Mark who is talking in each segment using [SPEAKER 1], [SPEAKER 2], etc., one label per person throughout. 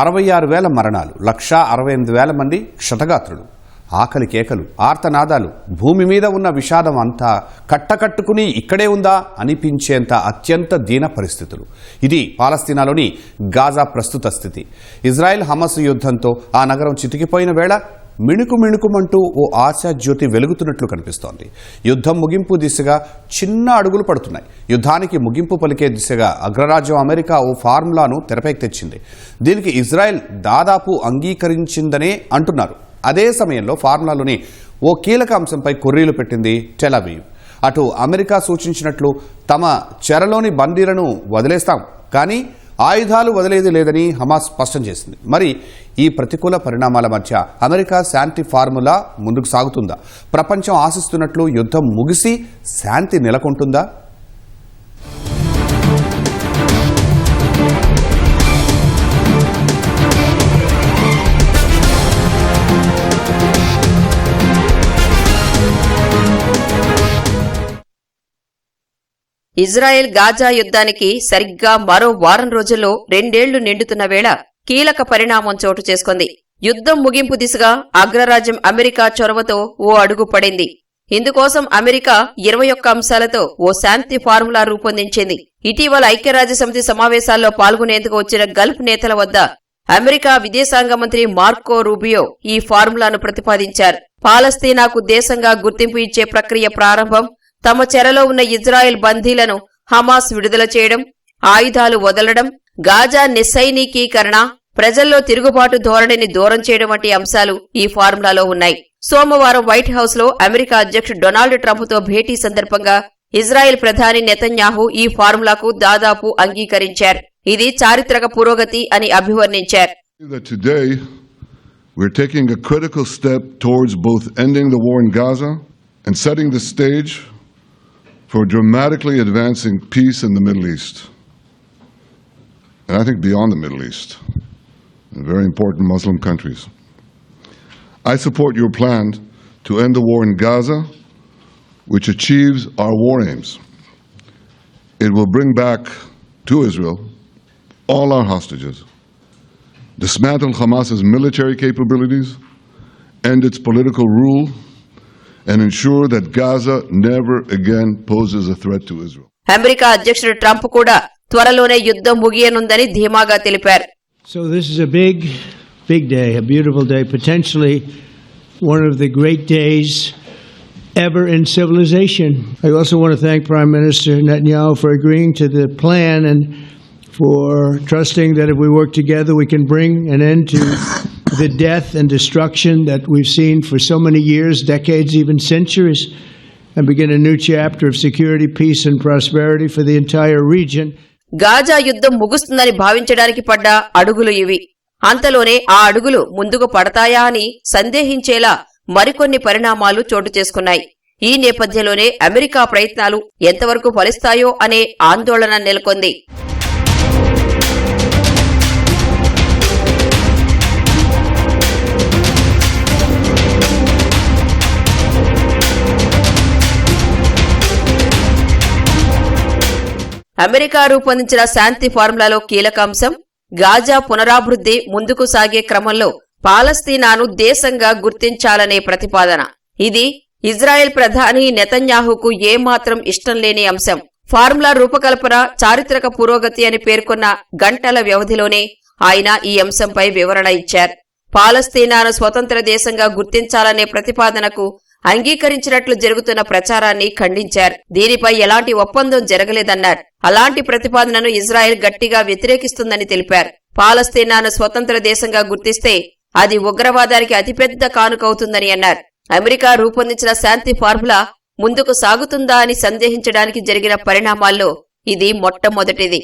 [SPEAKER 1] అరవై ఆరు వేల మరణాలు లక్షా అరవై ఎనిమిది వేల మంది క్షతగాత్రులు. ఆకలి కేకలు ఆర్తనాదాలు భూమి మీద ఉన్న విషాదం అంతా కట్టకట్టుకుని ఇక్కడే ఉందా అనిపించేంత అత్యంత దీన పరిస్థితులు. ఇది పాలస్తీనాలోని గాజా ప్రస్తుత స్థితి. ఇజ్రాయెల్ హమస్ యుద్ధంతో ఆ నగరం చితికిపోయిన వేళ మిణుకు మిణుకుమంటూ ఓ ఆశా జ్యోతి వెలుగుతున్నట్లు కనిపిస్తోంది. యుద్ధం ముగింపు దిశగా చిన్న అడుగులు పడుతున్నాయి. యుద్ధానికి ముగింపు పలికే దిశగా అగ్రరాజ్యం అమెరికా ఓ ఫార్ములాను తెరపైకి తెచ్చింది. దీనికి ఇజ్రాయెల్ దాదాపు అంగీకరించిందనే అంటున్నారు. అదే సమయంలో ఫార్ములాలోని ఓ కీలక అంశంపై కొర్రీలు పెట్టింది టెలవీవ్ అటు అమెరికా సూచించినట్లు తమ చెరలోని బందీలను వదిలేస్తాం. కానీ ఆయుధాలు వదిలేది లేదని హమాస్ స్పష్టం చేసింది. మరి ఈ ప్రతికూల పరిణామాల మధ్య అమెరికా శాంతి ఫార్ములా ముందుకు సాగుతుందా? ప్రపంచం ఆశిస్తున్నట్లు యుద్ధం ముగిసి శాంతి నెలకొంటుందా?
[SPEAKER 2] ఇజ్రాయెల్ గాజా యుద్ధానికి సరిగ్గా మరో వారం రోజుల్లో రెండేళ్ళు నిండుతున్న వేళ కీలక పరిణామం చోటు చేసుకుంది. యుద్ధం ముగింపు దిశగా అగ్రరాజ్యం అమెరికా చొరవతో ఓ అడుగు పడింది. ఇందుకోసం అమెరికా ఇరవై ఒక్క అంశాలతో ఓ శాంతి ఫార్ములా రూపొందించింది. ఇటీవల ఐక్యరాజ్యసమితి సమావేశాల్లో పాల్గొనేందుకు వచ్చిన గల్ఫ్ నేతల వద్ద అమెరికా విదేశాంగ మంత్రి మార్కో రూబియో ఈ ఫార్ములాను ప్రతిపాదించారు. పాలస్తీనాకు దేశంగా గుర్తింపు ఇచ్చే ప్రక్రియ ప్రారంభం తమ చెరలో ఉన్న ఇజ్రాయెల్ బందీలను హమాస్ విడుదల చేయడం ఆయుధాలు వదలడం గాజా నిస్సైనికీకరణ ప్రజల్లో తిరుగుబాటు ధోరణిని దూరం చేయడం వంటి అంశాలు ఈ ఫార్ములాలో ఉన్నాయి. సోమవారం వైట్ హౌస్లో అమెరికా అధ్యక్షుడు డొనాల్డ్ ట్రంప్తో భేటీ సందర్భంగా ఇజ్రాయెల్ ప్రధాని నెతన్యాహు ఈ ఫార్ములాకు దాదాపు అంగీకరించారు. ఇది చారిత్రక పురోగతి అని అభివర్ణించారు.
[SPEAKER 3] We're taking a critical step towards both ending the war in Gaza and setting the stage for dramatically advancing peace in the Middle East. And I think beyond the Middle East, in very important Muslim countries. I support your plan to end the war in Gaza, which achieves our war aims. It will bring back to Israel all our hostages dismantle Hamas's military capabilities, end its political rule, and ensure that Gaza never again poses a threat to Israel.
[SPEAKER 2] America అధ్యక్షుడు Trump కూడా త్వరలోనే యుద్ధం ముగియనుందని ధీమాగా తెలిపారు
[SPEAKER 4] So this is a big, big day, a beautiful day, potentially one of the great days ever in civilization. I also want to thank Prime Minister Netanyahu for agreeing to the plan and for trusting that if we work together, we can bring an end to the death and destruction that we've seen for so many years, decades, even centuries, and begin a new chapter of security, peace, and prosperity for the entire region.
[SPEAKER 2] Gaza యుద్ధం ముగుస్తుందని భావించడానికి పడ్డ అడుగులు ఇవి అంతలోనే ఆ అడుగులు ముందుకు పడతాయా అని సందేహించేలా మరికొన్ని పరిణామాలు చోటు చేసుకున్నాయి ఈ నేపథ్యంలోనే అమెరికా ప్రయత్నాలు ఎంతవరకు ఫలిస్తాయో అనే ఆందోళన నెలకొంది అమెరికా రూపొందించిన శాంతి ఫార్ములాలో కీలక అంశం గాజా పునరాభివృద్ధి ముందుకు సాగే క్రమంలో పాలస్తీనాను దేశంగా గుర్తించాలనే ప్రతిపాదన. ఇది ఇజ్రాయెల్ ప్రధాని నెతన్యాహుకు ఏమాత్రం ఇష్టం లేని అంశం. ఫార్ములా రూపకల్పన చారిత్రక పురోగతి అని పేర్కొన్న గంటల వ్యవధిలోనే ఆయన ఈ అంశంపై వివరణ ఇచ్చారు. పాలస్తీనాను స్వతంత్ర దేశంగా గుర్తించాలనే ప్రతిపాదనకు అంగీకరించినట్లు జరుగుతున్న ప్రచారాన్ని ఖండించారు. దీనిపై ఎలాంటి ఒప్పందం జరగలేదన్నారు. అలాంటి ప్రతిపాదనను ఇజ్రాయెల్ గట్టిగా వ్యతిరేకిస్తుందని తెలిపారు. పాలస్తీనాను స్వతంత్ర దేశంగా గుర్తిస్తే అది ఉగ్రవాదానికి అతిపెద్ద కానుకవుతుందని అన్నారు. అమెరికా రూపొందించిన శాంతి ఫార్ములా ముందుకు సాగుతుందా అని సందేహించడానికి జరిగిన పరిణామాల్లో ఇది మొట్టమొదటిది.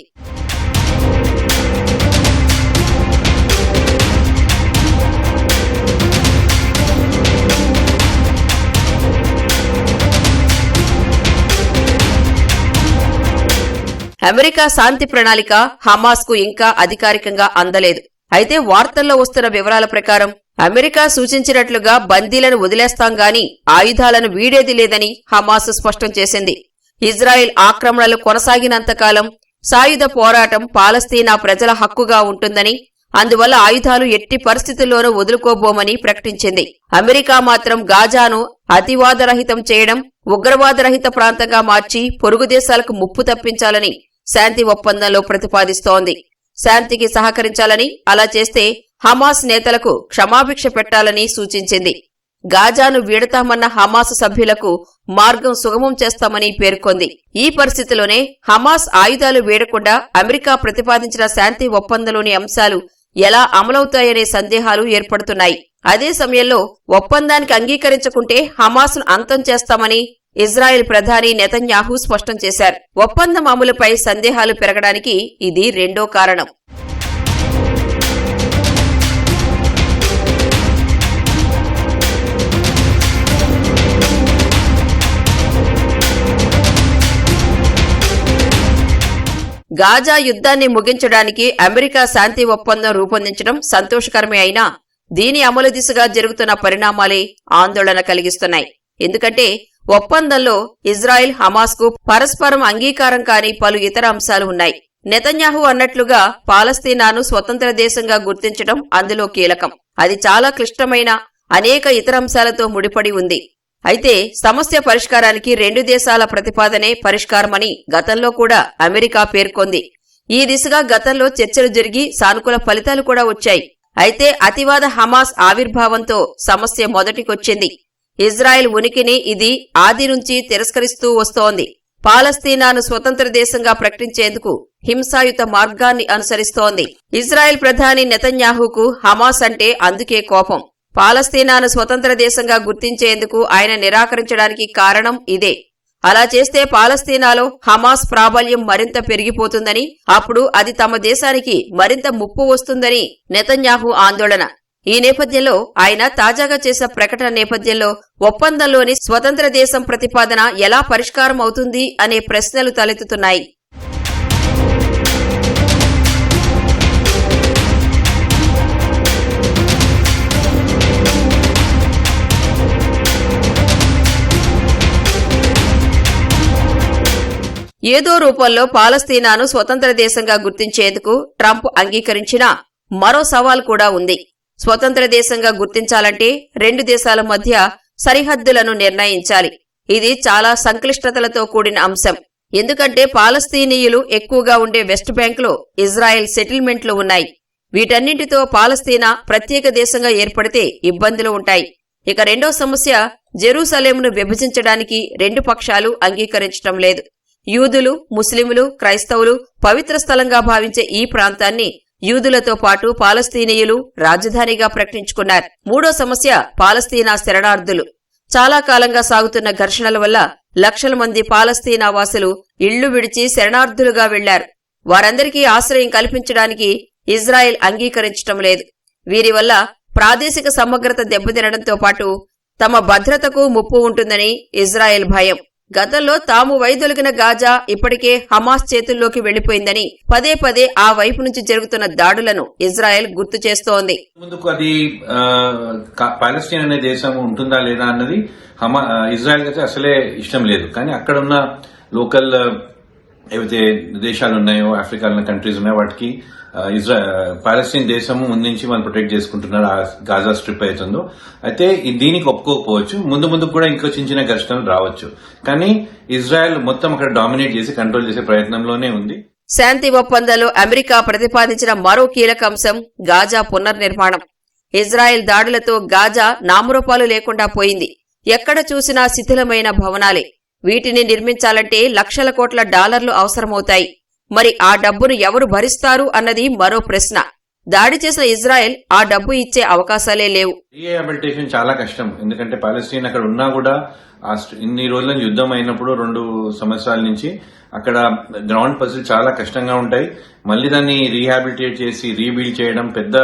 [SPEAKER 2] అమెరికా శాంతి ప్రణాళిక హమాస్కు ఇంకా అధికారికంగా అందలేదు. అయితే వార్తల్లో వస్తున్న వివరాల ప్రకారం అమెరికా సూచించినట్లుగా బందీలను వదిలేస్తాం గాని ఆయుధాలను వీడేది లేదని హమాస్ స్పష్టం చేసింది. ఇజ్రాయెల్ ఆక్రమణలు కొనసాగినంతకాలం సాయుధ పోరాటం పాలస్తీనా ప్రజల హక్కుగా ఉంటుందని అందువల్ల ఆయుధాలు ఎట్టి పరిస్థితుల్లోనూ వదులుకోబోమని ప్రకటించింది. అమెరికా మాత్రం గాజాను అతివాదరహితం చేయడం ఉగ్రవాదరహిత ప్రాంతంగా మార్చి పొరుగు దేశాలకు ముప్పు తప్పించాలని శాంతి ఒప్పందంలో ప్రతిపాదిస్తోంది. శాంతికి సహకరించాలని అలా చేస్తే హమాస్ నేతలకు క్షమాభిక్ష పెట్టాలని సూచించింది. గాజాను వీడతామన్న హమాస్ సభ్యులకు మార్గం సుగమం చేస్తామని పేర్కొంది. ఈ పరిస్థితిలోనే హమాస్ ఆయుధాలు వీడకుండా అమెరికా ప్రతిపాదించిన శాంతి ఒప్పందంలోని అంశాలు ఎలా అమలవుతాయనే సందేహాలు ఏర్పడుతున్నాయి. అదే సమయంలో ఒప్పందానికి అంగీకరించకుంటే హమాస్ను అంతం చేస్తామని ఇజ్రాయెల్ ప్రధాని నెతన్యాహు స్పష్టం చేశారు. ఒప్పందం అమలుపై సందేహాలు పెరగడానికి ఇది రెండో కారణం. గాజా యుద్ధాన్ని ముగించడానికి అమెరికా శాంతి ఒప్పందం రూపొందించడం సంతోషకరమే అయినా దీని అమలు దిశగా జరుగుతున్న పరిణామాలే ఆందోళన కలిగిస్తున్నాయి. ఎందుకంటే ఒప్పందంలో ఇజ్రాయెల్ హమాస్కు పరస్పరం అంగీకారం కాని పలు ఇతర అంశాలు ఉన్నాయి. నెతన్యాహు అన్నట్లుగా పాలస్తీనాను స్వతంత్ర దేశంగా గుర్తించడం అందులో కీలకం. అది చాలా క్లిష్టమైన అనేక ఇతర అంశాలతో ముడిపడి ఉంది. అయితే సమస్య పరిష్కారానికి రెండు దేశాల ప్రతిపాదనే పరిష్కారమని గతంలో కూడా అమెరికా పేర్కొంది. ఈ దిశగా గతంలో చర్చలు జరిగి సానుకూల ఫలితాలు కూడా వచ్చాయి. అయితే అతివాద హమాస్ ఆవిర్భావంతో సమస్య మొదటికొచ్చింది. ఇజ్రాయెల్ ఉనికిని ఇది ఆది నుంచి తిరస్కరిస్తూ వస్తోంది. పాలస్తీనాను స్వతంత్ర దేశంగా ప్రకటించేందుకు హింసాయుత మార్గాన్ని అనుసరిస్తోంది. ఇజ్రాయెల్ ప్రధాని నెతన్యాహుకు హమాస్ అంటే అందుకే కోపం. పాలస్తీనాను స్వతంత్ర దేశంగా గుర్తించేందుకు ఆయన నిరాకరించడానికి కారణం ఇదే. అలా చేస్తే పాలస్తీనాలో హమాస్ ప్రాబల్యం మరింత పెరిగిపోతుందని అప్పుడు అది తమ దేశానికి మరింత ముప్పు వస్తుందని నెతన్యాహు ఆందోళన. ఈ నేపథ్యంలో ఆయన తాజాగా చేసిన ప్రకటన నేపథ్యంలో ఒప్పందంలోని స్వతంత్ర దేశం ప్రతిపాదన ఎలా పరిష్కారం అవుతుంది అనే ప్రశ్నలు తలెత్తుతున్నాయి. ఏదో రూపంలో పాలస్తీనాను స్వతంత్ర దేశంగా గుర్తించేందుకు ట్రంప్ అంగీకరించినా మరో సవాల్ కూడా ఉంది. స్వతంత్ర దేశంగా గుర్తించాలంటే రెండు దేశాల మధ్య సరిహద్దులను నిర్ణయించాలి. ఇది చాలా సంక్లిష్టతలతో కూడిన అంశం. ఎందుకంటే పాలస్తీనీయులు ఎక్కువగా ఉండే వెస్ట్ బ్యాంక్లో ఇజ్రాయెల్ సెటిల్మెంట్లు ఉన్నాయి. వీటన్నింటితో పాలస్తీనా ప్రత్యేక దేశంగా ఏర్పడితే ఇబ్బందులు ఉంటాయి. ఇక రెండో సమస్య జెరూసలేంను విభజించడానికి రెండు పక్షాలు అంగీకరించటం లేదు. యూదులు ముస్లింలు క్రైస్తవులు పవిత్ర స్థలంగా భావించే ఈ ప్రాంతాన్ని యూదులతో పాటు పాలస్తీనీయులు రాజధానిగా ప్రకటించుకున్నారు. మూడో సమస్య పాలస్తీనా శరణార్థులు. చాలా కాలంగా సాగుతున్న ఘర్షణల వల్ల లక్షల మంది పాలస్తీనా వాసులు ఇళ్ళు విడిచి శరణార్థులుగా వెళ్ళారు వారందరికీ ఆశ్రయం కల్పించడానికి ఇజ్రాయెల్ అంగీకరించటం లేదు. వీరి వల్ల ప్రాదేశిక సమగ్రత దెబ్బతినడంతో పాటు తమ భద్రతకు ముప్పు ఉంటుందని ఇజ్రాయెల్ భయం. గతంలో తాము వైదొలిగిన గాజా ఇప్పటికే హమాస్ చేతుల్లోకి వెళ్ళిపోయిందని పదే పదే ఆ వైపు నుంచి జరుగుతున్న దాడులను ఇజ్రాయెల్ గుర్తు చేస్తోంది.
[SPEAKER 5] ముందుకు అది పాలస్తీన్ అనే దేశం ఉంటుందా లేదా అన్నది హమా ఇజ్రాయెల్ అసలే ఇష్టం లేదు. కానీ అక్కడ ఉన్న లోకల్ ఏవైతే దేశాలు ఉన్నాయో ఆఫ్రికాలో కంట్రీస్ ఉన్నాయో వాటికి ఇజ్రా పాలస్తీన్ దేశము ముందు నుంచి మనం ప్రొటెక్ట్ చేసుకుంటున్నారు ఆ గాజా స్ట్రిప్ అవుతుందో. అయితే దీనికి ఒప్పుకోకపోవచ్చు. ముందు ముందు కూడా ఇంకో చిన్న చిన్న ఘర్షణలు రావచ్చు. కానీ ఇజ్రాయెల్ మొత్తం అక్కడ డామినేట్ చేసి కంట్రోల్ చేసే ప్రయత్నంలోనే ఉంది.
[SPEAKER 2] శాంతి ఒప్పందంలో అమెరికా ప్రతిపాదించిన మరో కీలక అంశం గాజా పునర్నిర్మాణం. ఇజ్రాయెల్ దాడులతో గాజా నామరూపాలు లేకుండా పోయింది. ఎక్కడ చూసినా శిథిలమైన భవనాలే. వీటిని నిర్మించాలంటే లక్షల కోట్ల డాలర్లు అవసరమవుతాయి. మరి ఆ డబ్బును ఎవరు భరిస్తారు అన్నది మరో ప్రశ్న. దాడి చేసిన ఇజ్రాయెల్ ఆ డబ్బు ఇచ్చే అవకాశాలే లేవు.
[SPEAKER 5] రీహాబిలిటేషన్ చాలా కష్టం. ఎందుకంటే పాలస్తీన్ అక్కడ ఉన్నా కూడా ఇన్ని రోజుల యుద్ధం అయినప్పుడు రెండు సంవత్సరాల నుంచి అక్కడ గ్రౌండ్ పజిల్ చాలా కష్టంగా ఉంటాయి. మళ్ళీ దాన్ని రీహాబిలిటేట్ చేసి రీబిల్డ్ చేయడం పెద్ద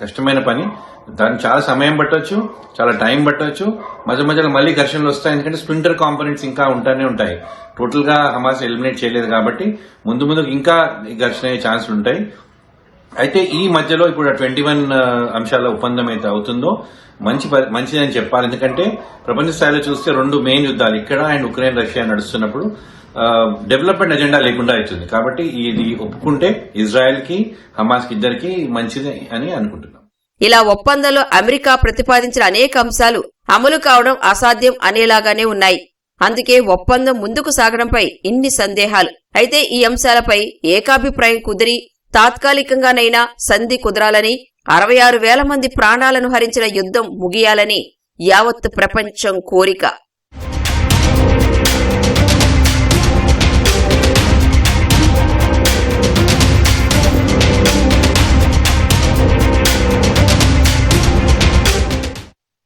[SPEAKER 5] కష్టమైన పని. దానికి చాలా సమయం పట్టవచ్చు చాలా టైం పట్టవచ్చు మధ్య మధ్యలో మళ్ళీ ఘర్షణలు వస్తాయి ఎందుకంటే స్ప్లింటర్ కాంపోనెంట్స్ ఇంకా ఉంటానే ఉంటాయి. టోటల్గా హమాస్ ఎలిమినేట్ చేయలేదు కాబట్టి ముందు ముందు ఇంకా ఘర్షణ అయ్యే ఛాన్సులు ఉంటాయి. అయితే ఈ మధ్యలో ఇప్పుడు ట్వంటీ వన్ అంశాల ఒప్పందం అయితే అవుతుందో మంచి ప- మంచిదని చెప్పాలి. ఎందుకంటే ప్రపంచ స్థాయిలో చూస్తే రెండు మెయిన్ యుద్ధాలు ఇక్కడ అండ్ ఉక్రెయిన్ రష్యా నడుస్తున్నప్పుడు డెవలప్మెంట్ ఎజెండా లేకుండా అవుతుంది. కాబట్టి ఇది ఒప్పుకుంటే ఇజ్రాయెల్కి హమాస్కి ఇద్దరికి మంచిది అని అనుకుంటున్నాను
[SPEAKER 2] ఇలా ఒప్పందంలో అమెరికా ప్రతిపాదించిన అనేక అంశాలు అమలు కావడం అసాధ్యం అనేలాగానే ఉన్నాయి. అందుకే ఒప్పందం ముందుకు సాగడంపై ఇన్ని సందేహాలు. అయితే ఈ అంశాలపై ఏకాభిప్రాయం కుదిరి తాత్కాలికంగానైనా సంధి కుదరాలని అరవై ఆరు వేల మంది ప్రాణాలను హరించిన యుద్ధం ముగియాలని యావత్ ప్రపంచం కోరిక.